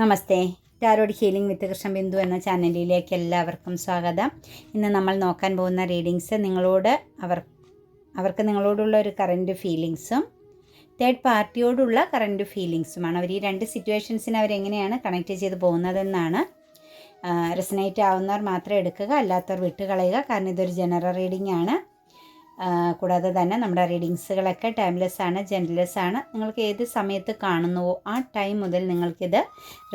Namaste. Tarot healing with Krishna Bindu എന്ന ചാനലിലേക്ക് എല്ലാവർക്കും സ്വാഗതം. ഇന്ന് നമ്മൾ നോക്കാൻ പോകുന്ന റീഡിങ്സ് നിങ്ങളോട് അവർ അവർക്ക് നിങ്ങളോടുള്ള ഒരു കറന്റ് ഫീലിങ്സും തേർഡ് പാർട്ടിയോടുള്ള കറന്റ് ഫീലിങ്സുമാണ് അവർ ഈ രണ്ട് സിറ്റുവേഷൻസിനെ അവരെങ്ങനെയാണ് കണക്ട് ചെയ്ത് പോകുന്നതെന്നാണ് റെസനേറ്റ് ആവുന്നവർ മാത്രം എടുക്കുക അല്ലാത്തവർ വിട്ടുകളയുക. കാരണം ഇതൊരു ജനറൽ റീഡിംഗ് ആണ്. കൂടാതെ തന്നെ നമ്മുടെ റീഡിങ്സുകളൊക്കെ ടൈംലെസ് ആണ് ജെൻഡർലെസ് ആണ്. നിങ്ങൾക്ക് ഏത് സമയത്ത് കാണുന്നുവോ ആ ടൈം മുതൽ നിങ്ങൾക്കിത്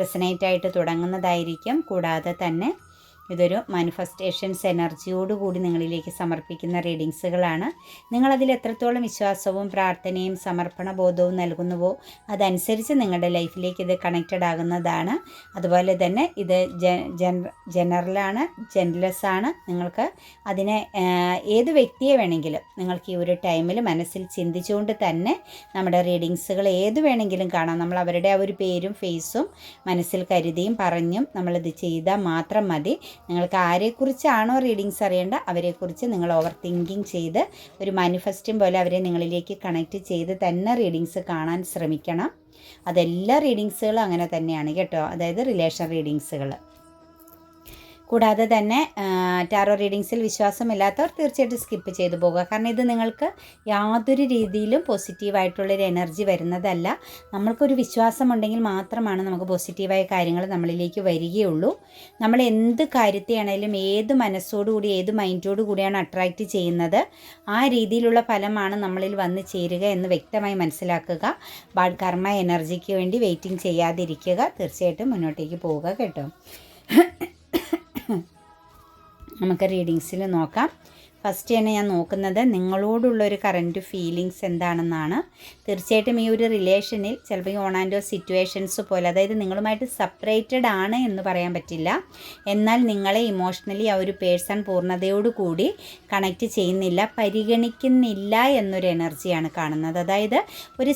റെസനേറ്റ് ആയിട്ട് തുടങ്ങുന്നതായിരിക്കും. കൂടാതെ തന്നെ ഇതൊരു മാനിഫെസ്റ്റേഷൻസ് എനർജിയോട് എനർജിയോടുകൂടി നിങ്ങളിലേക്ക് സമർപ്പിക്കുന്ന റീഡിങ്സുകളാണ് നിങ്ങളതിൽ എത്രത്തോളം വിശ്വാസവും പ്രാർത്ഥനയും സമർപ്പണ ബോധവും നൽകുന്നുവോ അതനുസരിച്ച് നിങ്ങളുടെ ലൈഫിലേക്ക് ഇത് കണക്റ്റഡ് ആകുന്നതാണ്. അതുപോലെ തന്നെ ഇത് ജനറലാണ് ജെൻലെസ് ആണ് നിങ്ങൾക്ക് അതിനെ ഏത് വ്യക്തിയെ വേണമെങ്കിലും നിങ്ങൾക്ക് ഈ ഒരു ടൈമിൽ മനസ്സിൽ ചിന്തിച്ചുകൊണ്ട് തന്നെ നമ്മുടെ റീഡിങ്സുകൾ ഏത് വേണമെങ്കിലും കാണാം. നമ്മൾ അവരുടെ ആ ഒരു പേരും ഫേസും മനസ്സിൽ കരുതിയും പറഞ്ഞും നമ്മളിത് ചെയ്താൽ മാത്രം മതി. നിങ്ങൾക്ക് ആരെക്കുറിച്ചാണോ റീഡിങ്സ് അറിയേണ്ട അവരെക്കുറിച്ച് നിങ്ങൾ ഓവർ തിങ്കിങ് ചെയ്ത് ഒരു മാനിഫെസ്റ്റും പോലെ അവരെ നിങ്ങളിലേക്ക് കണക്റ്റ് ചെയ്ത് തന്നെ റീഡിങ്സ് കാണാൻ ശ്രമിക്കണം. അതെല്ലാ റീഡിങ്സുകളും അങ്ങനെ തന്നെയാണ് കേട്ടോ. അതായത് റിലേഷൻ റീഡിങ്സുകൾ കൂടാതെ തന്നെ ടാറോ റീഡിങ്സിൽ വിശ്വാസമില്ലാത്തവർ തീർച്ചയായിട്ടും സ്കിപ്പ് ചെയ്തു പോകുക. കാരണം ഇത് നിങ്ങൾക്ക് യാതൊരു രീതിയിലും പോസിറ്റീവായിട്ടുള്ളൊരു എനർജി വരുന്നതല്ല. നമ്മൾക്കൊരു വിശ്വാസമുണ്ടെങ്കിൽ മാത്രമാണ് നമുക്ക് പോസിറ്റീവായ കാര്യങ്ങൾ നമ്മളിലേക്ക് വരികയുള്ളൂ. നമ്മൾ എന്ത് കാര്യത്തെയാണേലും ഏത് മനസ്സോടുകൂടി ഏത് മൈൻഡോടു കൂടിയാണ് അട്രാക്റ്റ് ചെയ്യുന്നത് ആ രീതിയിലുള്ള ഫലമാണ് നമ്മളിൽ വന്ന് ചേരുക എന്ന് വ്യക്തമായി മനസ്സിലാക്കുക. ബാഡ് കർമ്മ എനർജിക്ക് വേണ്ടി വെയിറ്റിംഗ് ചെയ്യാതിരിക്കുക. തീർച്ചയായിട്ടും മുന്നോട്ടേക്ക് പോവുക കേട്ടോ. നമുക്ക് റീഡിങ്സിൽ നോക്കാം. ഫസ്റ്റ് തന്നെ ഞാൻ നോക്കുന്നത് നിങ്ങളോടുള്ള ഒരു കറന്റ് ഫീലിങ്സ് എന്താണെന്നാണ്. തീർച്ചയായിട്ടും ഈ ഒരു റിലേഷനിൽ ചിലപ്പോൾ ഈ ഓൺ ആൻഡ് ഓഫ് സിറ്റുവേഷൻസ് പോലെ അതായത് നിങ്ങളുമായിട്ട് സെപ്പറേറ്റഡ് ആണ് എന്ന് പറയാൻ പറ്റില്ല. എന്നാൽ നിങ്ങളെ ഇമോഷണലി ആ ഒരു പേഴ്സൺ പൂർണതയോടുകൂടി കണക്റ്റ് ചെയ്യുന്നില്ല പരിഗണിക്കുന്നില്ല എന്നൊരു എനർജിയാണ് കാണുന്നത്. അതായത് ഒരു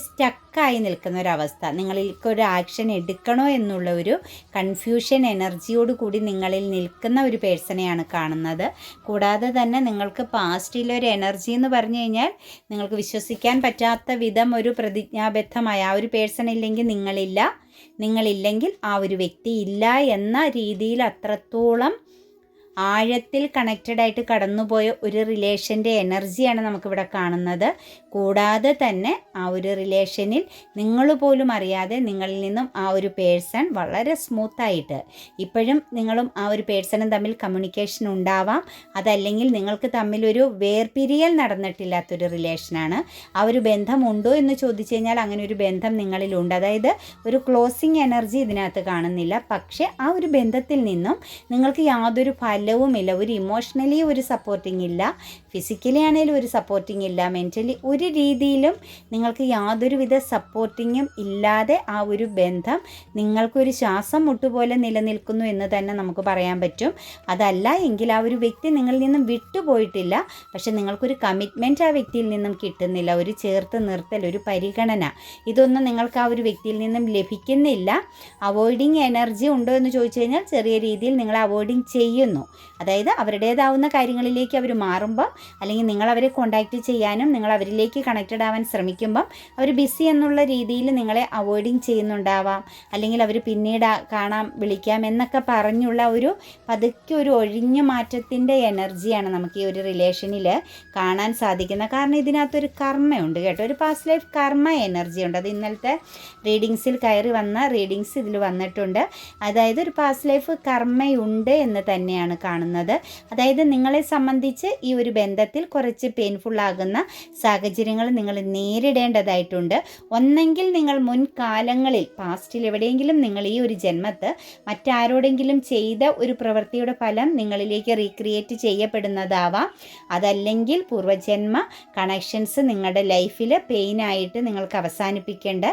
സ്റ്റക്കായി നിൽക്കുന്ന ഒരവസ്ഥ നിങ്ങളിലേക്ക് ഒരു ആക്ഷൻ എടുക്കണോ എന്നുള്ള ഒരു കൺഫ്യൂഷൻ എനർജിയോട് കൂടി നിങ്ങളിൽ നിൽക്കുന്ന ഒരു പേഴ്സണെയാണ് കാണുന്നത്. കൂടാതെ തന്നെ നിങ്ങൾക്ക് പാസ്റ്റിലെ ഒരു എനർജി എന്ന് പറഞ്ഞു കഴിഞ്ഞാൽ നിങ്ങൾക്ക് വിശ്വസിക്കാൻ പറ്റാത്ത വിധം ഒരു പ്രതിജ്ഞാബദ്ധമായ ആ ഒരു പേഴ്സൺ ഇല്ലെങ്കിൽ നിങ്ങളില്ല. നിങ്ങളില്ലെങ്കിൽ ആ ഒരു വ്യക്തി ഇല്ല എന്ന രീതിയിൽ അത്രത്തോളം ആഴത്തിൽ കണക്റ്റഡ് ആയിട്ട് കടന്നുപോയ ഒരു റിലേഷന്റെ എനർജിയാണ് നമുക്കിവിടെ കാണുന്നത്. കൂടാതെ തന്നെ ആ ഒരു റിലേഷനിൽ നിങ്ങൾ പോലും അറിയാതെ നിങ്ങളിൽ നിന്നും ആ ഒരു പേഴ്സൺ വളരെ സ്മൂത്തായിട്ട് ഇപ്പോഴും നിങ്ങളും ആ ഒരു പേഴ്സണും തമ്മിൽ കമ്മ്യൂണിക്കേഷൻ ഉണ്ടാവാം. അതല്ലെങ്കിൽ നിങ്ങൾക്ക് തമ്മിലൊരു വേർപിരിയൽ നടന്നിട്ടില്ലാത്തൊരു റിലേഷനാണ് ആ ഒരു ബന്ധമുണ്ടോ എന്ന് ചോദിച്ചു കഴിഞ്ഞാൽ അങ്ങനെ ഒരു ബന്ധം നിങ്ങളിലുണ്ട് അതായത് ഒരു ക്ലോസിങ് എനർജി ഇതിനകത്ത് കാണുന്നില്ല. പക്ഷേ ആ ഒരു ബന്ധത്തിൽ നിന്നും നിങ്ങൾക്ക് യാതൊരു ഫലവുമില്ല ഒരു ഇമോഷണലി ഒരു സപ്പോർട്ടിങ് ഇല്ല ഫിസിക്കലി ആണെങ്കിലും ഒരു സപ്പോർട്ടിങ് ഇല്ല മെന്റലി ഒരു രീതിയിലും നിങ്ങൾക്ക് യാതൊരുവിധ സപ്പോർട്ടിങ്ങും ഇല്ലാതെ ആ ഒരു ബന്ധം നിങ്ങൾക്കൊരു ശ്വാസം മുട്ടുപോലെ നിലനിൽക്കുന്നു എന്ന് തന്നെ നമുക്ക് പറയാൻ പറ്റും. അതല്ല എങ്കിൽ ആ ഒരു വ്യക്തി നിങ്ങളിൽ നിന്നും വിട്ടുപോയിട്ടില്ല. പക്ഷെ നിങ്ങൾക്കൊരു കമ്മിറ്റ്മെന്റ് ആ വ്യക്തിയിൽ നിന്നും കിട്ടുന്നില്ല. ഒരു ചേർത്ത് നിർത്തൽ ഒരു പരിഗണന. ഇതൊന്നും നിങ്ങൾക്ക് ആ ഒരു വ്യക്തിയിൽ നിന്നും ലഭിക്കുന്നില്ല. അവോയ്ഡിങ് എനർജി ഉണ്ടോ എന്ന് ചോദിച്ചു കഴിഞ്ഞാൽ ചെറിയ രീതിയിൽ നിങ്ങൾ അവോയ്ഡിങ് ചെയ്യുന്നു. അതായത് അവരുടേതാവുന്ന കാര്യങ്ങളിലേക്ക് അവർ മാറുമ്പോൾ അല്ലെങ്കിൽ നിങ്ങൾ അവരെ കോണ്ടാക്റ്റ് ചെയ്യാനും നിങ്ങൾ അവരിലേക്ക് കണക്റ്റഡ് ആവാൻ ശ്രമിക്കുമ്പം അവർ ബിസി എന്നുള്ള രീതിയിൽ നിങ്ങളെ അവോയ്ഡിങ് ചെയ്യുന്നുണ്ടാവാം. അല്ലെങ്കിൽ അവർ പിന്നീട് കാണാം വിളിക്കാം എന്നൊക്കെ പറഞ്ഞുള്ള ഒരു പതുക്കെ ഒരു ഒഴിഞ്ഞു മാറ്റത്തിന്റെ എനർജിയാണ് നമുക്ക് ഈ ഒരു റിലേഷനിൽ കാണാൻ സാധിക്കുന്നത് കാരണം ഇതിനകത്തൊരു കർമ്മയുണ്ട് കേട്ടോ. ഒരു പാസ്റ്റ് ലൈഫ് കർമ്മ എനർജി ഉണ്ട് അത് ഇന്നലത്തെ റീഡിങ്സിൽ കയറി വന്ന റീഡിങ്സ് ഇതിൽ വന്നിട്ടുണ്ട്. അതായത് ഒരു പാസ്റ്റ് ലൈഫ് കർമ്മയുണ്ട് എന്ന് തന്നെയാണ് കാണുന്നത്. അതായത് നിങ്ങളെ സംബന്ധിച്ച് ഈ ഒരു ബന്ധത്തിൽ കുറച്ച് പെയിൻഫുൾ ആകുന്ന സാഹചര്യങ്ങൾ നിങ്ങൾ നേരിടേണ്ടതായിട്ടുണ്ട്. ഒന്നെങ്കിൽ നിങ്ങൾ മുൻകാലങ്ങളിൽ പാസ്റ്റിൽ എവിടെയെങ്കിലും നിങ്ങൾ ഈ ഒരു ജന്മത്ത് മറ്റാരോടെങ്കിലും ചെയ്ത ഒരു പ്രവൃത്തിയുടെ ഫലം നിങ്ങളിലേക്ക് റീക്രിയേറ്റ് ചെയ്യപ്പെടുന്നതാവാം. അതല്ലെങ്കിൽ പൂർവജന്മ കണക്ഷൻസ് നിങ്ങളുടെ ലൈഫിൽ പെയിനായിട്ട് നിങ്ങൾക്ക് അവസാനിപ്പിക്കേണ്ട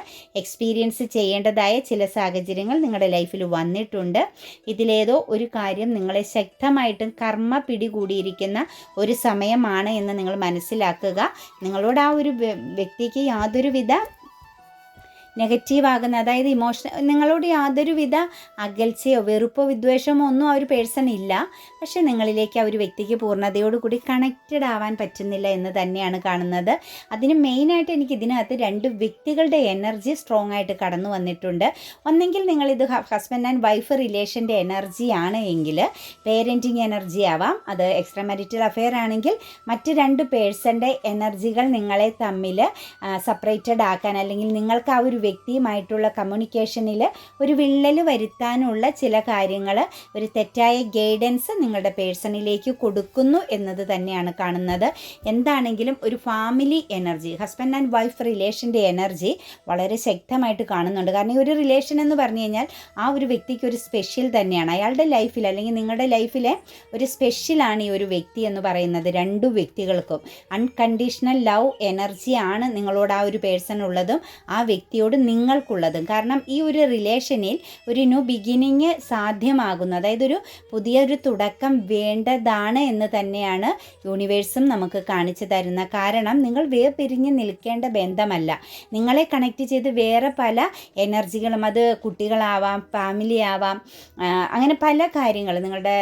എക്സ്പീരിയൻസ് ചെയ്യേണ്ടതായ ചില സാഹചര്യങ്ങൾ നിങ്ങളുടെ ലൈഫിൽ വന്നിട്ടുണ്ട്. ഇതിലേതോ ഒരു കാര്യം നിങ്ങളെ ശക്തമായിട്ടും കർമ്മ പിടികൂടിയിരിക്കുന്ന ഒരു സമയമാണ് എന്ന് നിങ്ങൾ മനസ്സിലാക്കുക. നിങ്ങളോട് ആ ഒരു വ്യക്തിക്ക് യാതൊരുവിധ നെഗറ്റീവ് ആകുന്ന അതായത് ഇമോഷണൽ നിങ്ങളോട് യാതൊരുവിധ അകൽച്ചയോ വെറുപ്പോ വിദ്വേഷമോ ഒന്നും ആ ഒരു പേഴ്സൺ ഇല്ല. പക്ഷെ നിങ്ങളിലേക്ക് ആ ഒരു വ്യക്തിക്ക് പൂർണതയോടുകൂടി കണക്റ്റഡ് ആവാൻ പറ്റുന്നില്ല എന്ന് തന്നെയാണ് കാണുന്നത്. അതിന് മെയിനായിട്ട് എനിക്ക് ഇതിനകത്ത് രണ്ട് വ്യക്തികളുടെ എനർജി സ്ട്രോങ് ആയിട്ട് കടന്നു വന്നിട്ടുണ്ട്. ഒന്നെങ്കിൽ നിങ്ങളിത് ഹസ്ബൻഡ് ആൻഡ് വൈഫ് റിലേഷന്റെ എനർജിയാണ് എങ്കിൽ പേരന്റിങ് എനർജി ആവാം. അത് എക്സ്ട്രാ മാരിറ്റൽ അഫെയർ ആണെങ്കിൽ മറ്റ് രണ്ട് പേഴ്സന്റെ എനർജികൾ നിങ്ങളെ തമ്മിൽ സെപ്പറേറ്റഡ് ആക്കാൻ അല്ലെങ്കിൽ നിങ്ങൾക്ക് ആ ഒരു വ്യക്തിയുമായിട്ടുള്ള കമ്മ്യൂണിക്കേഷനിൽ ഒരു വിള്ളൽ വരുത്താനുള്ള ചില കാര്യങ്ങൾ ഒരു തെറ്റായ ഗൈഡൻസ് നിങ്ങളുടെ പേഴ്സണിലേക്ക് കൊടുക്കുന്നു എന്നത് തന്നെയാണ് കാണുന്നത്. എന്താണെങ്കിലും ഒരു family energy husband and wife റിലേഷന്റെ energy വളരെ ശക്തമായിട്ട് കാണുന്നുണ്ട്. കാരണം ഒരു റിലേഷൻ എന്ന് പറഞ്ഞു കഴിഞ്ഞാൽ ആ ഒരു വ്യക്തിക്ക് ഒരു സ്പെഷ്യൽ തന്നെയാണ്. അയാളുടെ ലൈഫിൽ അല്ലെങ്കിൽ നിങ്ങളുടെ ലൈഫിലെ ഒരു സ്പെഷ്യലാണ് ഈ ഒരു വ്യക്തി എന്ന് പറയുന്നത് രണ്ടു വ്യക്തികൾക്കും. അൺകണ്ടീഷണൽ ലവ് എനർജിയാണ് നിങ്ങളോട് ആ ഒരു പേഴ്സൺ ഉള്ളതും. ആ വ്യക്തിയോട് നിങ്ങൾക്കുള്ളതും. കാരണം ഈ ഒരു റിലേഷനിൽ ഒരു ന്യൂ ബിഗിനിങ് സാധ്യമാകുന്നു. അതായത് ഒരു പുതിയൊരു തുടക്കം വേണ്ടതാണ് എന്ന് തന്നെയാണ് യൂണിവേഴ്സും നമുക്ക് കാണിച്ചു തരുന്ന കാരണം നിങ്ങൾ വേർപിരിഞ്ഞ് നിൽക്കേണ്ട ബന്ധമല്ല. നിങ്ങളെ കണക്ട് ചെയ്ത് വേറെ പല എനർജികളും അത് കുട്ടികളാവാം ഫാമിലി ആവാം അങ്ങനെ പല കാര്യങ്ങൾ നിങ്ങളുടെ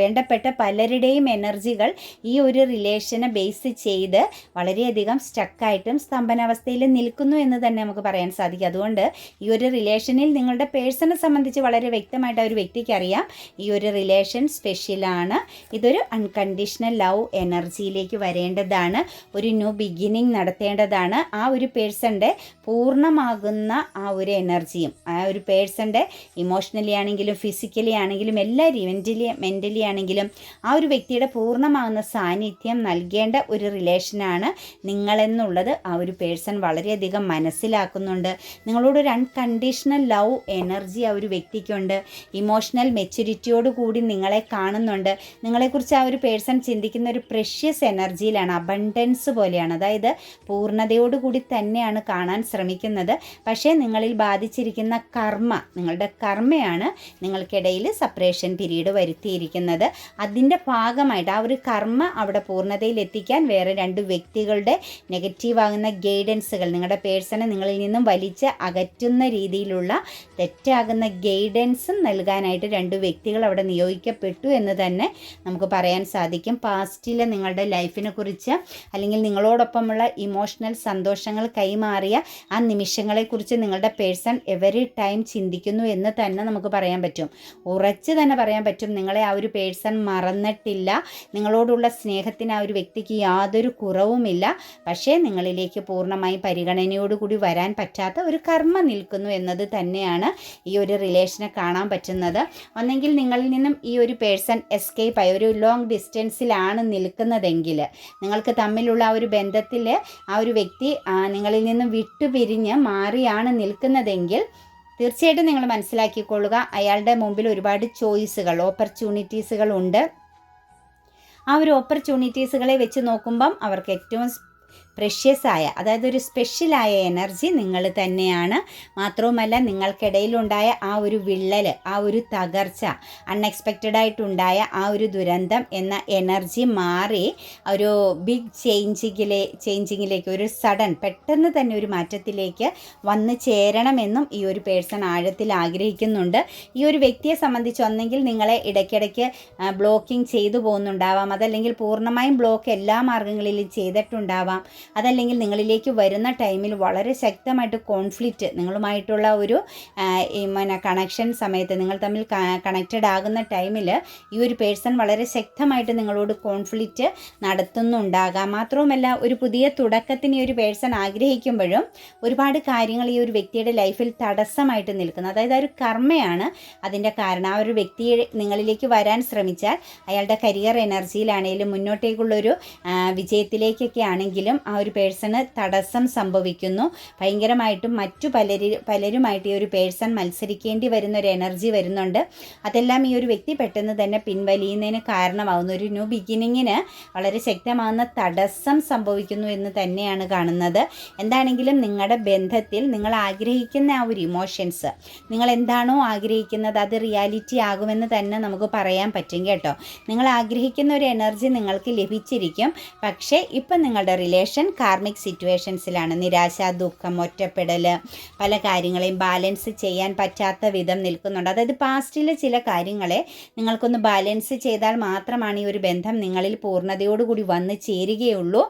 വേണ്ടപ്പെട്ട പലരുടെയും എനർജികൾ ഈ ഒരു റിലേഷനെ ബേസ് ചെയ്ത് വളരെയധികം സ്റ്റക്കായിട്ടും സ്തംഭനാവസ്ഥയിൽ നിൽക്കുന്നു എന്ന് തന്നെ നമുക്ക് പറയാൻ സാധിക്കും. അതുകൊണ്ട് ഈ ഒരു റിലേഷനിൽ നിങ്ങളുടെ പേഴ്സണെ സംബന്ധിച്ച് വളരെ വ്യക്തമായിട്ട് ആ ഒരു വ്യക്തിക്ക് അറിയാം. ഈ ഒരു റിലേഷൻ സ്പെഷ്യലാണ് ഇതൊരു അൺകണ്ടീഷണൽ ലവ് എനർജിയിലേക്ക് വരേണ്ടതാണ്. ഒരു ന്യൂ ബിഗിനിങ് നടത്തേണ്ടതാണ്. ആ ഒരു പേഴ്സന്റെ പൂർണമാകുന്ന ആ ഒരു എനർജിയും ആ ഒരു പേഴ്സന്റെ ഇമോഷണലി ആണെങ്കിലും ഫിസിക്കലി ആണെങ്കിലും എല്ലാ മെന്റലി മെന്റലി ആണെങ്കിലും ആ ഒരു വ്യക്തിയുടെ പൂർണമാകുന്ന സാന്നിധ്യം നൽകേണ്ട ഒരു റിലേഷനാണ് നിങ്ങളെന്നുള്ളത് ആ ഒരു പേഴ്സൺ വളരെയധികം മനസ്സിലാക്കുന്നുണ്ട്. നിങ്ങളോടൊരു അൺകണ്ടീഷണൽ ലവ് എനർജി ആ ഒരു വ്യക്തിക്കുണ്ട്. ഇമോഷണൽ മെച്യൂരിറ്റിയോട് കൂടി നിങ്ങളെ കാണുന്നുണ്ട്. നിങ്ങളെക്കുറിച്ച് ആ ഒരു പേഴ്സൺ ചിന്തിക്കുന്ന ഒരു പ്രഷ്യസ് എനർജിയിലാണ് അബണ്ടൻസ് പോലെയാണ്. അതായത് പൂർണതയോടുകൂടി തന്നെയാണ് കാണാൻ ശ്രമിക്കുന്നത്. പക്ഷേ നിങ്ങളിൽ ബാധിച്ചിരിക്കുന്ന കർമ്മ നിങ്ങളുടെ കർമ്മയാണ് നിങ്ങൾക്കിടയിൽ സപ്പറേഷൻ പീരീഡ് വരുത്തിയിരിക്കുന്നത്. അതിന്റെ ഭാഗമായിട്ട് ആ ഒരു കർമ്മ അവിടെ പൂർണതയിൽ എത്തിക്കാൻ വേറെ രണ്ട് വ്യക്തികളുടെ നെഗറ്റീവ് ആകുന്ന ഗൈഡൻസുകൾ നിങ്ങളുടെ പേഴ്സണെ നിങ്ങളിൽ നിന്നും വലിച്ച് അകറ്റുന്ന രീതിയിലുള്ള തെറ്റാകുന്ന ഗൈഡൻസും നൽകാനായിട്ട് രണ്ട് വ്യക്തികൾ അവിടെ നിയോഗിക്കപ്പെട്ടു എന്ന് തന്നെ നമുക്ക് പറയാൻ സാധിക്കും. പാസ്റ്റിലെ നിങ്ങളുടെ ലൈഫിനെ കുറിച്ച് അല്ലെങ്കിൽ നിങ്ങളോടൊപ്പമുള്ള ഇമോഷണൽ സന്തോഷങ്ങൾ കൈമാറിയ ആ നിമിഷങ്ങളെക്കുറിച്ച് നിങ്ങളുടെ പേഴ്സൺ എവറി ടൈം ചിന്തിക്കുന്നു എന്ന് തന്നെ നമുക്ക് പറയാൻ പറ്റും. ഉറച്ച് തന്നെ പറയാൻ പറ്റും. നിങ്ങളെ ആ ഒരു പേഴ്സൺ മറന്നിട്ടില്ല. നിങ്ങളോടുള്ള സ്നേഹത്തിന് ആ ഒരു വ്യക്തിക്ക് യാതൊരു കുറവുമില്ല. പക്ഷേ നിങ്ങളിലേക്ക് പൂർണമായും പരിഗണനയോടുകൂടി വരാൻ പറ്റാത്ത ഒരു കർമ്മ നിൽക്കുന്നു എന്നത് തന്നെയാണ് ഈ ഒരു റിലേഷനെ കാണാൻ പറ്റുന്നത്. ഒന്നെങ്കിൽ നിങ്ങളിൽ നിന്നും ഈ ഒരു പേഴ്സൺ എസ്കേപ്പ് ആയി ഒരു ലോങ് ഡിസ്റ്റൻസിലാണ് നിൽക്കുന്നതെങ്കിൽ നിങ്ങൾക്ക് തമ്മിലുള്ള ആ ഒരു ബന്ധത്തിൽ ആ ഒരു വ്യക്തി നിങ്ങളിൽ നിന്നും വിട്ടുപിരിഞ്ഞ് മാറിയാണ് നിൽക്കുന്നതെങ്കിൽ തീർച്ചയായിട്ടും നിങ്ങൾ മനസ്സിലാക്കിക്കൊള്ളുക അയാളുടെ മുമ്പിൽ ഒരുപാട് ചോയ്സുകൾ ഓപ്പർച്യൂണിറ്റീസുകൾ ഉണ്ട്. ആ ഒരു ഓപ്പർച്യൂണിറ്റീസുകളെ വെച്ച് നോക്കുമ്പം അവർക്ക് ഏറ്റവും പ്രഷ്യസ് ആയ അതായത് ഒരു സ്പെഷ്യലായ എനർജി നിങ്ങൾ തന്നെയാണ്. മാത്രവുമല്ല നിങ്ങൾക്കിടയിലുണ്ടായ ആ ഒരു വിള്ളൽ ആ ഒരു തകർച്ച അൺഎക്സ്പെക്റ്റഡ് ആയിട്ടുണ്ടായ ആ ഒരു ദുരന്തം എന്ന എനർജി മാറി ഒരു ബിഗ് ചേഞ്ചിങ്ങിലെ ചേഞ്ചിങ്ങിലേക്ക് ഒരു സഡൻ പെട്ടെന്ന് തന്നെ ഒരു മാറ്റത്തിലേക്ക് വന്ന് ചേരണമെന്നും ഈ ഒരു പേഴ്സൺ ആഴത്തിൽ ആഗ്രഹിക്കുന്നുണ്ട്. ഈ ഒരു വ്യക്തിയെ സംബന്ധിച്ച് ഒന്നെങ്കിൽ നിങ്ങളെ ഇടയ്ക്കിടയ്ക്ക് ബ്ലോക്കിംഗ് ചെയ്തു പോകുന്നുണ്ടാവാം. അതല്ലെങ്കിൽ പൂർണമായും ബ്ലോക്ക് എല്ലാ മാർഗങ്ങളിലും ചെയ്തിട്ടുണ്ടാവാം. അതല്ലെങ്കിൽ നിങ്ങളിലേക്ക് വരുന്ന ടൈമിൽ വളരെ ശക്തമായിട്ട് കോൺഫ്ലിക്റ്റ് നിങ്ങളുമായിട്ടുള്ള ഒരു പിന്നെ കണക്ഷൻ സമയത്ത് നിങ്ങൾ തമ്മിൽ കണക്റ്റഡ് ആകുന്ന ടൈമിൽ ഈ ഒരു പേഴ്സൺ വളരെ ശക്തമായിട്ട് നിങ്ങളോട് കോൺഫ്ലിക്റ്റ് നടത്തുന്നുണ്ടാകാം. മാത്രവുമല്ല ഒരു പുതിയ തുടക്കത്തിന് ഈ ഒരു പേഴ്സൺ ആഗ്രഹിക്കുമ്പോഴും ഒരുപാട് കാര്യങ്ങൾ ഈ ഒരു വ്യക്തിയുടെ ലൈഫിൽ തടസ്സമായിട്ട് നിൽക്കുന്നു. അതായത് ആ ഒരു കർമ്മയാണ് അതിന്റെ കാരണം. ആ ഒരു വ്യക്തി നിങ്ങളിലേക്ക് വരാൻ ശ്രമിച്ചാൽ അയാളുടെ കരിയർ എനർജിയിലാണെങ്കിലും മുന്നോട്ടേക്കുള്ളൊരു വിജയത്തിലേക്കൊക്കെ ആണെങ്കിലും ഒരു പേഴ്സണ് തടസ്സം സംഭവിക്കുന്നു. ഭയങ്കരമായിട്ടും മറ്റു പലരി പലരുമായിട്ട് ഈ ഒരു പേഴ്സൺ മത്സരിക്കേണ്ടി വരുന്ന ഒരു എനർജി വരുന്നുണ്ട്. അതെല്ലാം ഈ ഒരു വ്യക്തി പെട്ടെന്ന് തന്നെ പിൻവലിയുന്നതിന് കാരണമാകുന്നു ഒരു ന്യൂ ബിഗിനിങ്ങിന് വളരെ ശക്തമാകുന്ന തടസ്സം സംഭവിക്കുന്നു എന്ന് തന്നെയാണ് കാണുന്നത്. എന്താണെങ്കിലും നിങ്ങളുടെ ബന്ധത്തിൽ നിങ്ങൾ ആഗ്രഹിക്കുന്ന ആ ഒരു ഇമോഷൻസ് നിങ്ങൾ എന്താണോ ആഗ്രഹിക്കുന്നത് അത് റിയാലിറ്റി ആകുമെന്ന് തന്നെ നമുക്ക് പറയാൻ പറ്റും കേട്ടോ. നിങ്ങൾ ആഗ്രഹിക്കുന്ന ഒരു എനർജി നിങ്ങൾക്ക് ലഭിച്ചിരിക്കും. പക്ഷേ ഇപ്പം നിങ്ങളുടെ റിലേഷൻ കാർമിക് സിറ്റുവേഷൻസിലാണ് നിരാശ ദുഃഖം ഒറ്റപ്പെടൽ പല കാര്യങ്ങളെയും ബാലൻസ് ചെയ്യാൻ പറ്റാത്ത വിധം നിൽക്കുന്നുണ്ട്. അതായത് പാസ്റ്റിലെ ചില കാര്യങ്ങളെ നിങ്ങൾക്കൊന്ന് ബാലൻസ് ചെയ്താൽ മാത്രമാണ് ഈ ഒരു ബന്ധം നിങ്ങളിൽ പൂർണതയോടുകൂടി വന്ന് ചേരുകയുള്ളൂ.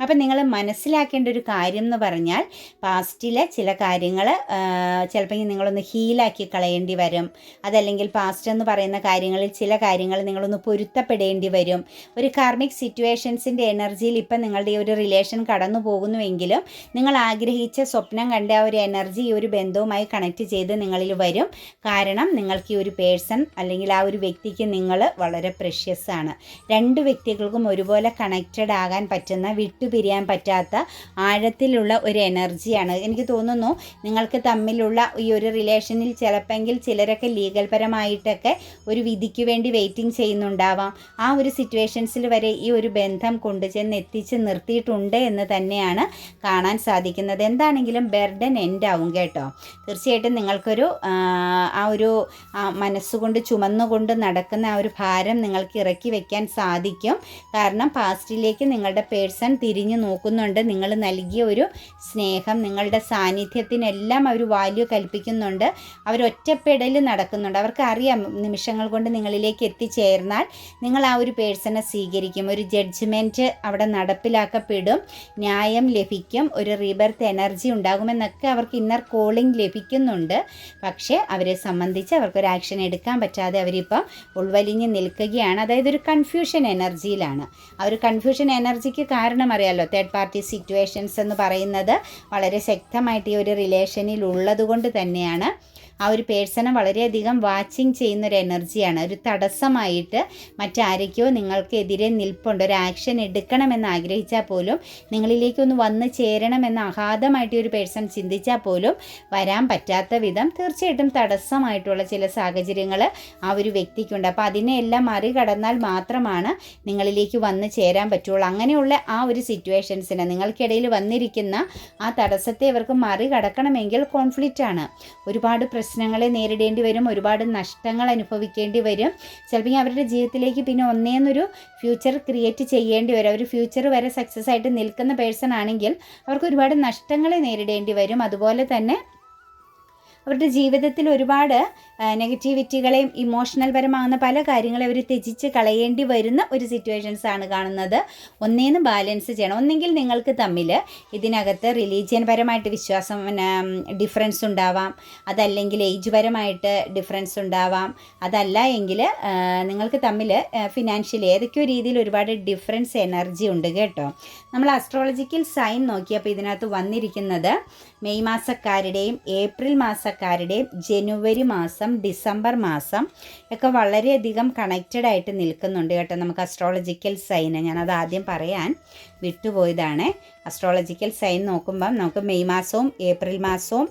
അപ്പം നിങ്ങൾ മനസ്സിലാക്കേണ്ട ഒരു കാര്യം എന്ന് പറഞ്ഞാൽ പാസ്റ്റിലെ ചില കാര്യങ്ങൾ ചിലപ്പോൾ നിങ്ങളൊന്ന് ഹീലാക്കി കളയേണ്ടി വരും. അതല്ലെങ്കിൽ പാസ്റ്റ് എന്ന് പറയുന്ന കാര്യങ്ങളിൽ ചില കാര്യങ്ങൾ നിങ്ങളൊന്ന് പൊരുത്തപ്പെടേണ്ടി വരും. ഒരു കാർമിക് സിറ്റുവേഷൻസിന്റെ എനർജിയിൽ ഇപ്പം നിങ്ങളുടെ ഈ ഒരു റിലേഷൻ കടന്നു പോകുന്നുവെങ്കിലും നിങ്ങൾ ആഗ്രഹിച്ച സ്വപ്നം കണ്ട ആ ഒരു എനർജി ഈ ഒരു ബന്ധവുമായി കണക്ട് ചെയ്ത് നിങ്ങളിൽ വരും. കാരണം നിങ്ങൾക്ക് ഈ ഒരു പേഴ്സൺ അല്ലെങ്കിൽ ആ ഒരു വ്യക്തിക്ക് നിങ്ങൾ വളരെ പ്രഷ്യസ് ആണ്. രണ്ട് വ്യക്തികൾക്കും ഒരുപോലെ കണക്റ്റഡ് ആകാൻ പറ്റുന്ന വിട്ടു പിരിയാൻ പറ്റാത്ത ആഴത്തിലുള്ള ഒരു എനർജിയാണ്. എനിക്ക് തോന്നുന്നു നിങ്ങൾക്ക് തമ്മിലുള്ള ഈ ഒരു റിലേഷനിൽ ചിലപ്പെങ്കിൽ ചിലരൊക്കെ ലീഗൽ പരമായിട്ടൊക്കെ ഒരു വിധിക്ക് വേണ്ടി വെയിറ്റിംഗ് ചെയ്യുന്നുണ്ടാവാം. ആ ഒരു സിറ്റുവേഷൻസിൽ വരെ ഈ ഒരു ബന്ധം കൊണ്ടുചെന്ന് എത്തിച്ച് നിർത്തിയിട്ടുണ്ട് എന്ന് തന്നെയാണ് കാണാൻ സാധിക്കുന്നത്. എന്താണെങ്കിലും ബെർഡൻ എൻഡ് ആവും കേട്ടോ. തീർച്ചയായിട്ടും നിങ്ങൾക്കൊരു ആ ഒരു മനസ്സുകൊണ്ട് ചുമന്നുകൊണ്ട് നടക്കുന്ന ആ ഒരു ഭാരം നിങ്ങൾക്ക് ഇറക്കി വയ്ക്കാൻ സാധിക്കും. കാരണം പാസ്റ്റിലേക്ക് നിങ്ങളുടെ പേഴ്സൺ തിരി തിരിഞ്ഞു നോക്കുന്നുണ്ട്. നിങ്ങൾ നൽകിയ ഒരു സ്നേഹം നിങ്ങളുടെ സാന്നിധ്യത്തിനെല്ലാം അവർ വാല്യൂ കൽപ്പിക്കുന്നുണ്ട്. അവർ ഒറ്റപ്പെടൽ നടക്കുന്നുണ്ട്. അവർക്ക് അറിയാം നിമിഷങ്ങൾ കൊണ്ട് നിങ്ങളിലേക്ക് എത്തിച്ചേർന്നാൽ നിങ്ങൾ ആ ഒരു പേഴ്സണെ സ്വീകരിക്കും. ഒരു ജഡ്ജ്മെന്റ് അവിടെ നടപ്പിലാക്കപ്പെടും. ന്യായം ലഭിക്കും. ഒരു റീബർത്ത് എനർജി ഉണ്ടാകുമെന്നൊക്കെ അവർക്ക് ഇന്നർ കോളിംഗ് ലഭിക്കുന്നുണ്ട്. പക്ഷേ അവരെ സംബന്ധിച്ച് അവർക്കൊരു ആക്ഷൻ എടുക്കാൻ പറ്റാതെ അവരിപ്പം ഉൾവലിഞ്ഞ് നിൽക്കുകയാണ്. അതായത് ഒരു കൺഫ്യൂഷൻ എനർജിയിലാണ് ആ ഒരു കൺഫ്യൂഷൻ എനർജിക്ക് കാരണം അറിയാം. അറിയാലോ തേർഡ് പാർട്ടി സിറ്റുവേഷൻസ് എന്ന് പറയുന്നത് വളരെ ശക്തമായിട്ട് ഈ ഒരു റിലേഷനിൽ ഉള്ളതുകൊണ്ട് തന്നെയാണ്. ആ ഒരു പേഴ്സണെ വളരെയധികം വാച്ചിങ് ചെയ്യുന്ന ഒരു എനർജിയാണ് ഒരു തടസ്സമായിട്ട് മറ്റാരൊക്കെയോ നിങ്ങൾക്കെതിരെ നിൽപ്പുണ്ട്. ഒരു ആക്ഷൻ എടുക്കണമെന്ന് ആഗ്രഹിച്ചാൽ പോലും നിങ്ങളിലേക്കൊന്ന് വന്ന് ചേരണമെന്ന് അഗാധമായിട്ട് ഒരു പേഴ്സൺ ചിന്തിച്ചാൽ പോലും വരാൻ പറ്റാത്ത വിധം തീർച്ചയായിട്ടും തടസ്സമായിട്ടുള്ള ചില സാഹചര്യങ്ങൾ ആ ഒരു വ്യക്തിക്കുണ്ട്. അപ്പോൾ അതിനെയെല്ലാം മറികടന്നാൽ മാത്രമാണ് നിങ്ങളിലേക്ക് വന്ന് ചേരാൻ പറ്റുള്ളൂ. അങ്ങനെയുള്ള ആ ഒരു സിറ്റുവേഷൻസിന് നിങ്ങൾക്കിടയിൽ വന്നിരിക്കുന്ന ആ തടസ്സത്തെ ഇവർക്ക് മറികടക്കണമെങ്കിൽ കോൺഫ്ലിക്റ്റ് ആണ്. ഒരുപാട് പ്രശ്നങ്ങളെ നേരിടേണ്ടി വരും ഒരുപാട് നഷ്ടങ്ങൾ അനുഭവിക്കേണ്ടി വരും. ചിലപ്പോൾ അവരുടെ ജീവിതത്തിലേക്ക് പിന്നെ ഒന്നേന്നൊരു ഫ്യൂച്ചർ ക്രിയേറ്റ് ചെയ്യേണ്ടി വരും. അവർ ഫ്യൂച്ചർ വരെ സക്സസ് ആയിട്ട് നിൽക്കുന്ന പേഴ്സൺ ആണെങ്കിൽ അവർക്ക് ഒരുപാട് നഷ്ടങ്ങളെ നേരിടേണ്ടി വരും. അതുപോലെ തന്നെ അവരുടെ ജീവിതത്തിൽ ഒരുപാട് നെഗറ്റിവിറ്റികളെയും ഇമോഷണൽ പരമാകുന്ന പല കാര്യങ്ങളെ അവർ ത്യജിച്ച് കളയേണ്ടി വരുന്ന ഒരു സിറ്റുവേഷൻസ് ആണ് കാണുന്നത്. ഒന്നേന്ന് ബാലൻസ് ചെയ്യണം. ഒന്നെങ്കിൽ നിങ്ങൾക്ക് തമ്മിൽ ഇതിനകത്ത് റിലീജിയൻ പരമായിട്ട് വിശ്വാസം ഡിഫറൻസ് ഉണ്ടാവാം. അതല്ലെങ്കിൽ ഏജ് പരമായിട്ട് ഡിഫറൻസ് ഉണ്ടാവാം. അതല്ല എങ്കിൽ നിങ്ങൾക്ക് തമ്മിൽ ഫിനാൻഷ്യലി ഏതൊക്കെയോ രീതിയിൽ ഒരുപാട് ഡിഫറൻസ് എനർജി ഉണ്ട് കേട്ടോ. നമ്മൾ അസ്ട്രോളജിക്കൽ സൈൻ നോക്കിയപ്പോൾ ഇതിനകത്ത് വന്നിരിക്കുന്നത് മെയ് മാസക്കാരുടെയും ഏപ്രിൽ മാസക്കാരുടെയും ജനുവരി മാസം ഡിസംബർ മാസം ഒക്കെ വളരെയധികം കണക്റ്റഡ് ആയിട്ട് നിൽക്കുന്നുണ്ട് കേട്ടോ. നമുക്ക് അസ്ട്രോളജിക്കൽ സൈന് ഞാനത് ആദ്യം പറയാൻ വിട്ടുപോയതാണ്. അസ്ട്രോളജിക്കൽ സൈൻ നോക്കുമ്പം നമുക്ക് മെയ് മാസവും ഏപ്രിൽ മാസവും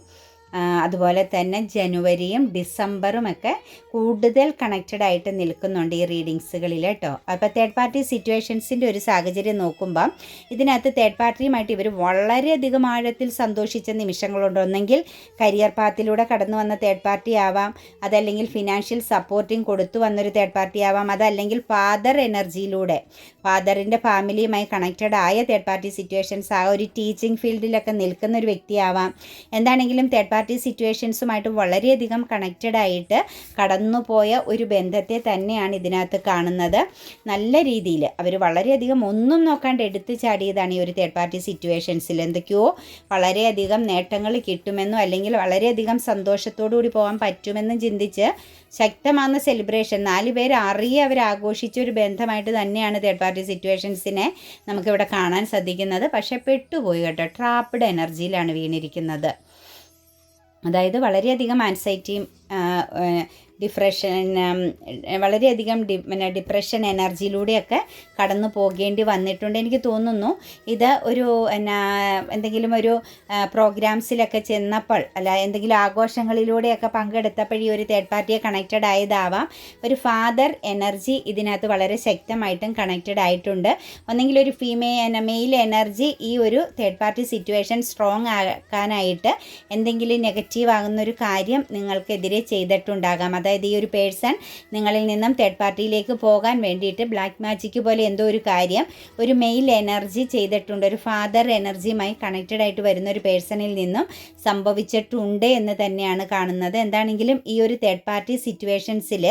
അതുപോലെ തന്നെ ജനുവരിയും ഡിസംബറും ഒക്കെ കൂടുതൽ കണക്റ്റഡ് ആയിട്ട് നിൽക്കുന്നുണ്ട് ഈ റീഡിങ്സുകളിൽ കേട്ടോ. അപ്പോൾ തേർഡ് പാർട്ടി സിറ്റുവേഷൻസിന്റെ ഒരു സാഹചര്യം നോക്കുമ്പം ഇതിനകത്ത് തേർഡ് പാർട്ടിയുമായിട്ട് ഇവർ വളരെയധികം ആഴത്തിൽ സന്തോഷിച്ച നിമിഷങ്ങളുണ്ട്. ഒന്നെങ്കിൽ കരിയർ പാത്തിലൂടെ കടന്നു വന്ന തേർഡ് പാർട്ടി ആവാം അതല്ലെങ്കിൽ ഫിനാൻഷ്യൽ സപ്പോർട്ടിങ് കൊടുത്തു വന്നൊരു തേർഡ് പാർട്ടി ആവാം അതല്ലെങ്കിൽ ഫാദർ എനർജിയിലൂടെ ഫാദറിന്റെ ഫാമിലിയുമായി കണക്റ്റഡ് ആയ തേർഡ് പാർട്ടി സിറ്റുവേഷൻസ് ആ ഒരു ടീച്ചിങ് ഫീൽഡിലൊക്കെ നിൽക്കുന്ന ഒരു വ്യക്തിയാവാം. എന്താണെങ്കിലും തേർഡ് പാർട്ടി സിറ്റുവേഷൻസുമായിട്ട് വളരെയധികം കണക്റ്റഡ് ആയിട്ട് കടന്നുപോയ ഒരു ബന്ധത്തെ തന്നെയാണ് ഇതിനകത്ത് കാണുന്നത്. നല്ല രീതിയിൽ അവർ വളരെയധികം ഒന്നും നോക്കാണ്ട് എടുത്തു ചാടിയതാണ് ഈ ഒരു തേർഡ് പാർട്ടി സിറ്റുവേഷൻസിൽ എന്തൊക്കെയോ വളരെയധികം നേട്ടങ്ങൾ കിട്ടുമെന്നും അല്ലെങ്കിൽ വളരെയധികം സന്തോഷത്തോടു കൂടി പോകാൻ പറ്റുമെന്നും ചിന്തിച്ച് ശക്തമാകുന്ന സെലിബ്രേഷൻ നാല് പേര് അറിയ അവർ ആഘോഷിച്ച ഒരു ബന്ധമായിട്ട് തന്നെയാണ് തേർഡ് പാർട്ടി സിറ്റുവേഷൻസിനെ നമുക്കിവിടെ കാണാൻ സാധിക്കുന്നത്. പക്ഷേ പെട്ടുപോയി കേട്ടോ. ട്രാപ്പ്ഡ് എനർജിയിലാണ് വീണിരിക്കുന്നത്. അതായത് വളരെയധികം ആൻസൈറ്റിയും ഡിപ്രഷൻ വളരെയധികം ഡി പിന്നെ ഡിപ്രഷൻ എനർജിയിലൂടെയൊക്കെ കടന്നു പോകേണ്ടി വന്നിട്ടുണ്ട്. എനിക്ക് തോന്നുന്നു ഇത് ഒരു എന്നാ എന്തെങ്കിലും ഒരു പ്രോഗ്രാംസിലൊക്കെ ചെന്നപ്പോൾ അല്ല എന്തെങ്കിലും ആഘോഷങ്ങളിലൂടെയൊക്കെ പങ്കെടുത്തപ്പോൾ ഒരു തേർഡ് പാർട്ടിയെ കണക്റ്റഡ് ആയതാവാം. ഒരു ഫാദർ എനർജി ഇതിനകത്ത് വളരെ ശക്തമായിട്ടും കണക്റ്റഡ് ആയിട്ടുണ്ട്. ഒന്നെങ്കിൽ ഒരു ഫീമെയിൽ മെയിൽ എനർജി ഈ ഒരു തേർഡ് പാർട്ടി സിറ്റുവേഷൻ സ്ട്രോങ് ആക്കാനായിട്ട് എന്തെങ്കിലും നെഗറ്റീവ് ആകുന്ന ഒരു കാര്യം നിങ്ങൾക്കെതിരെ ചെയ്തിട്ടുണ്ടാകാം. ചെയ്തിട്ടുണ്ടാകാം അതായത് ഈ ഒരു പേഴ്സൺ നിങ്ങളിൽ നിന്നും തേർഡ് പാർട്ടിയിലേക്ക് പോകാൻ വേണ്ടിയിട്ട് ബ്ലാക്ക് മാജിക് പോലെ എന്തോ ഒരു കാര്യം ഒരു മെയിൽ എനർജി ചെയ്തിട്ടുണ്ട് ഒരു ഫാദർ എനർജിയുമായി കണക്റ്റഡ് ആയിട്ട് വരുന്ന ഒരു പേഴ്സണിൽ നിന്നും സംഭവിച്ചിട്ടുണ്ട് എന്ന് തന്നെയാണ് കാണുന്നത്. എന്താണെങ്കിലും ഈ ഒരു തേർഡ് പാർട്ടി സിറ്റുവേഷൻസിൽ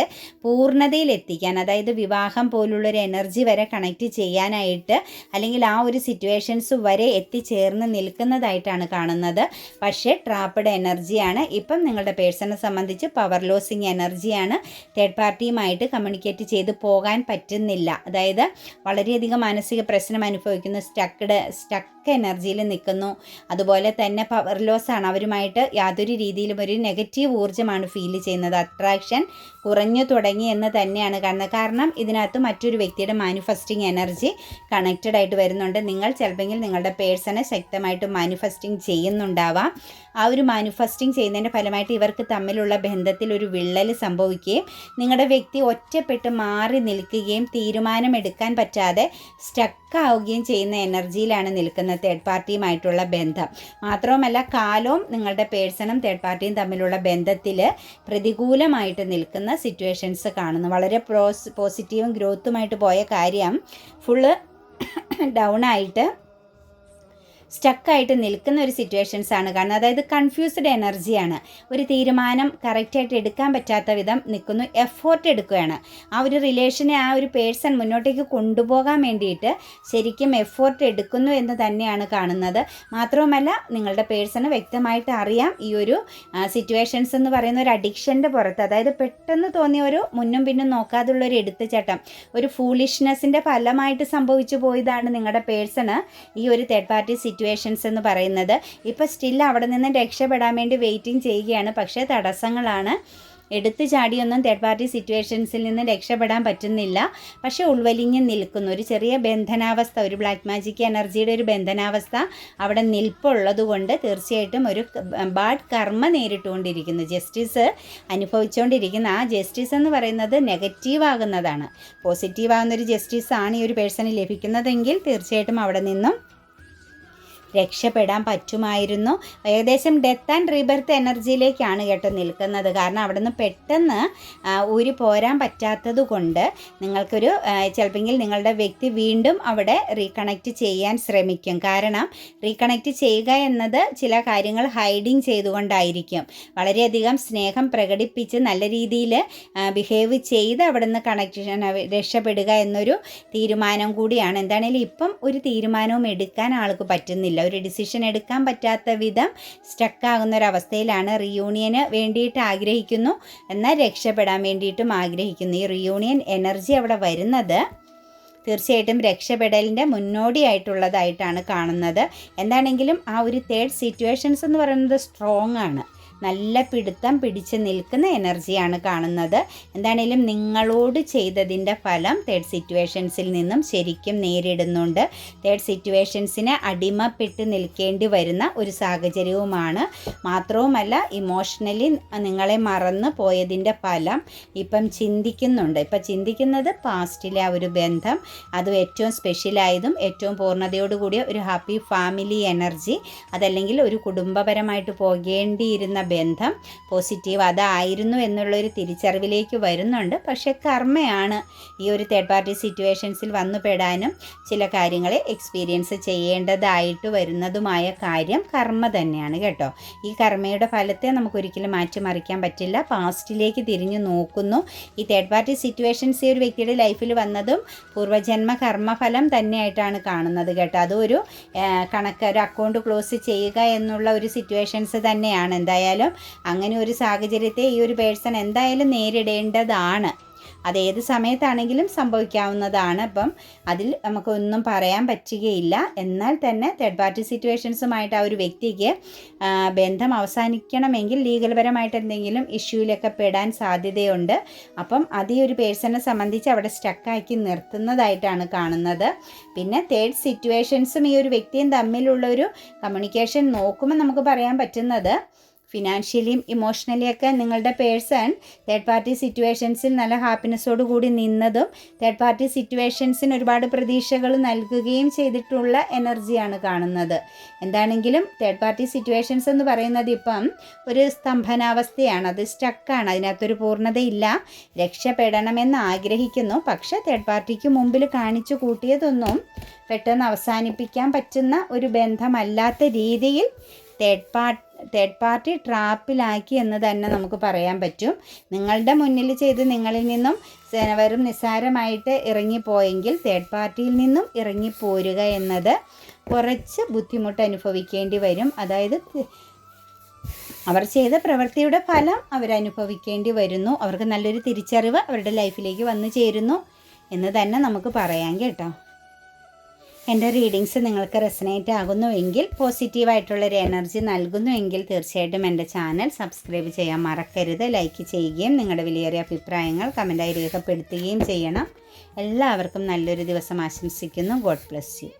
പൂർണതയിൽ എത്തിക്കാൻ അതായത് വിവാഹം പോലുള്ളൊരു എനർജി വരെ കണക്റ്റ് ചെയ്യാനായിട്ട് അല്ലെങ്കിൽ ആ ഒരു സിറ്റുവേഷൻസ് വരെ എത്തിച്ചേർന്ന് നിൽക്കുന്നതായിട്ടാണ് കാണുന്നത്. പക്ഷേ ട്രാപ്പഡ് എനർജിയാണ് ഇപ്പം നിങ്ങളുടെ പേഴ്സണെ സംബന്ധിച്ച് പവർ ലോസിങ് എനർജിയാണ്. തേർഡ് പാർട്ടിയുമായിട്ട് കമ്മ്യൂണിക്കേറ്റ് ചെയ്ത് പോകാൻ പറ്റുന്നില്ല. അതായത് വളരെയധികം മാനസിക പ്രശ്നം അനുഭവിക്കുന്നു. സ്റ്റക്ക്ഡ് സ്റ്റക്ക് എനർജിയിൽ നിൽക്കുന്നു. അതുപോലെ തന്നെ പവർ ലോസ് ആണ്. അവരുമായിട്ട് യാതൊരു രീതിയിലും ഒരു നെഗറ്റീവ് ഊർജമാണ് ഫീൽ ചെയ്യുന്നത്. അട്രാക്ഷൻ കുറഞ്ഞു തുടങ്ങി എന്ന് തന്നെയാണ് കാണുന്നത് കാരണം ഇതിനകത്ത് മറ്റൊരു വ്യക്തിയുടെ മാനിഫെസ്റ്റിംഗ് എനർജി കണക്റ്റഡ് ആയിട്ട് വരുന്നുണ്ട്. നിങ്ങൾ ചിലപ്പോൾ നിങ്ങളുടെ പേഴ്സണെ ശക്തമായിട്ട് മാനിഫെസ്റ്റിംഗ് ചെയ്യുന്നുണ്ടാവാം. ആ ഒരു മാനിഫെസ്റ്റിംഗ് ചെയ്യുന്നതിന്റെ ഫലമായിട്ട് ഇവർക്ക് തമ്മിലുള്ള ബന്ധത്തിൽ ഒരു വിള്ളൽ സംഭവിക്കുകയും നിങ്ങളുടെ വ്യക്തി ഒറ്റപ്പെട്ട് മാറി നിൽക്കുകയും തീരുമാനമെടുക്കാൻ പറ്റാതെ സ്റ്റക്കാവുകയും ചെയ്യുന്ന എനർജിയിലാണ് നിൽക്കുന്ന തേർഡ് പാർട്ടിയുമായിട്ടുള്ള ബന്ധം. മാത്രവുമല്ല കാലവും നിങ്ങളുടെ പേഴ്സണും തേർഡ് പാർട്ടിയും തമ്മിലുള്ള ബന്ധത്തിൽ പ്രതികൂലമായിട്ട് നിൽക്കുന്ന സിറ്റുവേഷൻസ് കാണുന്നു. വളരെ പോസിറ്റീവും ഗ്രോത്തുമായിട്ട് പോയ കാര്യം ഫുള്ള് ഡൗൺ ആയിട്ട് സ്റ്റക്കായിട്ട് നിൽക്കുന്ന ഒരു സിറ്റുവേഷൻസ് ആണ്. കാരണം അതായത് കൺഫ്യൂസ്ഡ് എനർജിയാണ് ഒരു തീരുമാനം കറക്റ്റായിട്ട് എടുക്കാൻ പറ്റാത്ത വിധം നിൽക്കുന്നു എഫോർട്ട് എടുക്കുകയാണ്. ആ ഒരു റിലേഷനെ ആ ഒരു പേഴ്സൺ മുന്നോട്ടേക്ക് കൊണ്ടുപോകാൻ വേണ്ടിയിട്ട് ശരിക്കും എഫോർട്ട് എടുക്കുന്നു എന്ന് തന്നെയാണ് കാണുന്നത്. മാത്രവുമല്ല നിങ്ങളുടെ പേഴ്സണ് വ്യക്തമായിട്ട് അറിയാം ഈ ഒരു സിറ്റുവേഷൻസ് എന്ന് പറയുന്ന ഒരു അഡിക്ഷന്റെ പുറത്ത് അതായത് പെട്ടെന്ന് തോന്നിയ ഒരു മുന്നും പിന്നും നോക്കാതുള്ള ഒരു എടുത്തുചാട്ടം ഒരു ഫൂളിഷ്നെസ്സിന്റെ ഫലമായിട്ട് സംഭവിച്ചു പോയതാണ് നിങ്ങളുടെ പേഴ്സണ് ഈ ഒരു തേർഡ് പാർട്ടി സിറ്റുവേഷൻസ് എന്ന് പറയുന്നത്. ഇപ്പോൾ സ്റ്റിൽ അവിടെ നിന്ന് രക്ഷപ്പെടാൻ വേണ്ടി വെയിറ്റിംഗ് ചെയ്യുകയാണ്. പക്ഷേ തടസ്സങ്ങളാണ്. എടുത്തു ചാടിയൊന്നും തേർഡ് പാർട്ടി സിറ്റുവേഷൻസിൽ നിന്ന് രക്ഷപ്പെടാൻ പറ്റുന്നില്ല. പക്ഷേ ഉൾവലിഞ്ഞ് നിൽക്കുന്നു. ഒരു ചെറിയ ബന്ധനാവസ്ഥ ഒരു ബ്ലാക്ക് മാജിക് എനർജിയുടെ ഒരു ബന്ധനാവസ്ഥ അവിടെ നിൽപ്പുള്ളത് കൊണ്ട് തീർച്ചയായിട്ടും ഒരു ബാഡ് കർമ്മ നേരിട്ടുകൊണ്ടിരിക്കുന്നു. ജസ്റ്റിസ് അനുഭവിച്ചുകൊണ്ടിരിക്കുന്ന ആ ജസ്റ്റിസ് എന്ന് പറയുന്നത് നെഗറ്റീവ് ആകുന്നതാണ്. പോസിറ്റീവ് ആകുന്ന ഒരു ജസ്റ്റിസ് ആണ് ഈ ഒരു പേഴ്സണിൽ ലഭിക്കുന്നതെങ്കിൽ തീർച്ചയായിട്ടും അവിടെ നിന്നും രക്ഷപ്പെടാൻ പറ്റുമായിരുന്നു. ഏകദേശം ഡെത്ത് ആൻഡ് റീബർത്ത് എനർജിയിലേക്കാണ് കേട്ടോ നിൽക്കുന്നത്. കാരണം അവിടെ നിന്ന് പെട്ടെന്ന് ഊരി പോരാൻ പറ്റാത്തത് കൊണ്ട് നിങ്ങൾക്കൊരു ചിലപ്പോൾ നിങ്ങളുടെ വ്യക്തി വീണ്ടും അവിടെ റീകണക്റ്റ് ചെയ്യാൻ ശ്രമിക്കും. കാരണം റീകണക്റ്റ് ചെയ്യുക എന്നത് ചില കാര്യങ്ങൾ ഹൈഡിങ് ചെയ്തുകൊണ്ടായിരിക്കും. വളരെയധികം സ്നേഹം പ്രകടിപ്പിച്ച് നല്ല രീതിയിൽ ബിഹേവ് ചെയ്ത് അവിടെ നിന്ന് കണക്ഷൻ രക്ഷപ്പെടുക എന്നൊരു തീരുമാനം കൂടിയാണ്. എന്താണെങ്കിലും ഇപ്പം ഒരു തീരുമാനവും എടുക്കാൻ ആൾക്ക് പറ്റുന്നില്ല. ഒരു ഡിസിഷൻ എടുക്കാൻ പറ്റാത്ത വിധം സ്റ്റക്കാകുന്ന ഒരവസ്ഥയിലാണ് റിയൂണിയന് വേണ്ടിയിട്ട് ആഗ്രഹിക്കുന്നു. എന്നാൽ രക്ഷപ്പെടാൻ വേണ്ടിയിട്ടും ആഗ്രഹിക്കുന്നു. ഈ റിയൂണിയൻ എനർജി അവിടെ വരുന്നത് തീർച്ചയായിട്ടും രക്ഷപ്പെടലിന്റെ മുന്നോടിയായിട്ടുള്ളതായിട്ടാണ് കാണുന്നത്. എന്താണെങ്കിലും ആ ഒരു തേർഡ് സിറ്റുവേഷൻസ് എന്ന് പറയുന്നത് സ്ട്രോങ് ആണ്. നല്ല പിടുത്തം പിടിച്ച് നിൽക്കുന്ന എനർജിയാണ് കാണുന്നത്. എന്താണേലും നിങ്ങളോട് ചെയ്തതിന്റെ ഫലം തേർഡ് സിറ്റുവേഷൻസിൽ നിന്നും ശരിക്കും നേരിടുന്നുണ്ട്. തേർഡ് സിറ്റുവേഷൻസിനെ അടിമപ്പെട്ട് നിൽക്കേണ്ടി വരുന്ന ഒരു സാഹചര്യവുമാണ്. മാത്രവുമല്ല ഇമോഷണലി നിങ്ങളെ മറന്നു പോയതിന്റെ ഫലം ഇപ്പം ചിന്തിക്കുന്നുണ്ട്. ഇപ്പം ചിന്തിക്കുന്നത് പാസ്റ്റിലെ ആ ഒരു ബന്ധം അതും ഏറ്റവും സ്പെഷ്യലായതും ഏറ്റവും പൂർണതയോടുകൂടിയ ഒരു ഹാപ്പി ഫാമിലി എനർജി അതല്ലെങ്കിൽ ഒരു കുടുംബപരമായിട്ട് പോകേണ്ടിയിരുന്ന ബന്ധം പോസിറ്റീവ് അതായിരുന്നു എന്നുള്ളൊരു തിരിച്ചറിവിലേക്ക് വരുന്നുണ്ട്. പക്ഷേ കർമ്മയാണ് ഈ ഒരു തേർഡ് പാർട്ടി സിറ്റുവേഷൻസിൽ വന്നുപെടാനും ചില കാര്യങ്ങളെ എക്സ്പീരിയൻസ് ചെയ്യേണ്ടതായിട്ട് വരുന്നതുമായ കാര്യം കർമ്മ തന്നെയാണ് കേട്ടോ. ഈ കർമ്മയുടെ ഫലത്തെ നമുക്കൊരിക്കലും മാറ്റിമറിക്കാൻ പറ്റില്ല. പാസ്റ്റിലേക്ക് തിരിഞ്ഞു നോക്കുന്നു. ഈ തേർഡ് പാർട്ടി സിറ്റുവേഷൻസ് ഈ ഒരു വ്യക്തിയുടെ ലൈഫിൽ വന്നതും പൂർവജന്മ കർമ്മഫലം തന്നെയായിട്ടാണ് കാണുന്നത് കേട്ടോ. അതൊരു കണക്ക് ഒരു അക്കൗണ്ട് ക്ലോസ് ചെയ്യുക എന്നുള്ള ഒരു സിറ്റുവേഷൻസ് തന്നെയാണ്. എന്തായാലും അങ്ങനെ ഒരു സാഹചര്യത്തെ ഈ ഒരു പേഴ്സൺ എന്തായാലും നേരിടേണ്ടതാണ്. അത് ഏത് സമയത്താണെങ്കിലും സംഭവിക്കാവുന്നതാണ്. അപ്പം അതിൽ നമുക്കൊന്നും പറയാൻ പറ്റുകയില്ല. എന്നാൽ തന്നെ തേർഡ് പാർട്ടി സിറ്റുവേഷൻസുമായിട്ട് ആ ഒരു വ്യക്തിക്ക് ബന്ധം അവസാനിക്കണമെങ്കിൽ ലീഗൽപരമായിട്ട് എന്തെങ്കിലും ഇഷ്യൂവിലൊക്കെ പെടാൻ സാധ്യതയുണ്ട്. അപ്പം അത് ഈ ഒരു പേഴ്സണെ സംബന്ധിച്ച് അവിടെ സ്റ്റക്കാക്കി നിർത്തുന്നതായിട്ടാണ് കാണുന്നത്. പിന്നെ തേർഡ് സിറ്റുവേഷൻസും ഈ ഒരു വ്യക്തിയും തമ്മിലുള്ള ഒരു കമ്മ്യൂണിക്കേഷൻ നോക്കുമ്പോൾ നമുക്ക് പറയാൻ പറ്റുന്നത് ഫിനാൻഷ്യലിയും ഇമോഷണലിയും ഒക്കെ നിങ്ങളുടെ പേഴ്സൺ തേർഡ് പാർട്ടി സിറ്റുവേഷൻസിൽ നല്ല ഹാപ്പിനെസ്സോട് കൂടി നിന്നതും തേർഡ് പാർട്ടി സിറ്റുവേഷൻസിന് ഒരുപാട് പ്രതീക്ഷകൾ നൽകുകയും ചെയ്തിട്ടുള്ള എനർജിയാണ് കാണുന്നത്. എന്താണെങ്കിലും തേർഡ് പാർട്ടി സിറ്റുവേഷൻസ് എന്ന് പറയുന്നത് ഇപ്പം ഒരു സ്തംഭനാവസ്ഥയാണ്. അത് സ്റ്റക്കാണ് അതിനകത്തൊരു പൂർണതയില്ല. രക്ഷപ്പെടണമെന്ന് ആഗ്രഹിക്കുന്നു. പക്ഷേ തേർഡ് പാർട്ടിക്ക് മുമ്പിൽ കാണിച്ചു കൂട്ടിയതൊന്നും പെട്ടെന്ന് അവസാനിപ്പിക്കാൻ പറ്റുന്ന ഒരു ബന്ധമല്ലാത്ത രീതിയിൽ തേർഡ് പാർട്ടി തേർഡ് പാർട്ടി ട്രാപ്പിലാക്കി എന്ന് തന്നെ നമുക്ക് പറയാൻ പറ്റും. നിങ്ങളുടെ മുന്നിൽ ചെയ്ത് നിങ്ങളിൽ നിന്നും വെറും നിസ്സാരമായിട്ട് ഇറങ്ങിപ്പോയെങ്കിൽ തേർഡ് പാർട്ടിയിൽ നിന്നും ഇറങ്ങിപ്പോരുക എന്നത് കുറച്ച് ബുദ്ധിമുട്ട് അനുഭവിക്കേണ്ടി വരും. അതായത് അവർ ചെയ്ത പ്രവൃത്തിയുടെ ഫലം അവരനുഭവിക്കേണ്ടി വരുന്നു. അവർക്ക് നല്ലൊരു തിരിച്ചറിവ് അവരുടെ ലൈഫിലേക്ക് വന്നു ചേരുന്നു എന്ന് തന്നെ നമുക്ക് പറയാം കേട്ടോ. എന്റെ റീഡിങ്സ് നിങ്ങൾക്ക് റെസനേറ്റ് ആകുന്നുവെങ്കിൽ പോസിറ്റീവായിട്ടുള്ളൊരു എനർജി നൽകുന്നുവെങ്കിൽ തീർച്ചയായിട്ടും എന്റെ ചാനൽ സബ്സ്ക്രൈബ് ചെയ്യാൻ മറക്കരുത്. ലൈക്ക് ചെയ്യുകയും നിങ്ങളുടെ വിലയേറിയ അഭിപ്രായങ്ങൾ കമന്റായി രേഖപ്പെടുത്തുകയും ചെയ്യണം. എല്ലാവർക്കും നല്ലൊരു ദിവസം ആശംസിക്കുന്നു. God bless you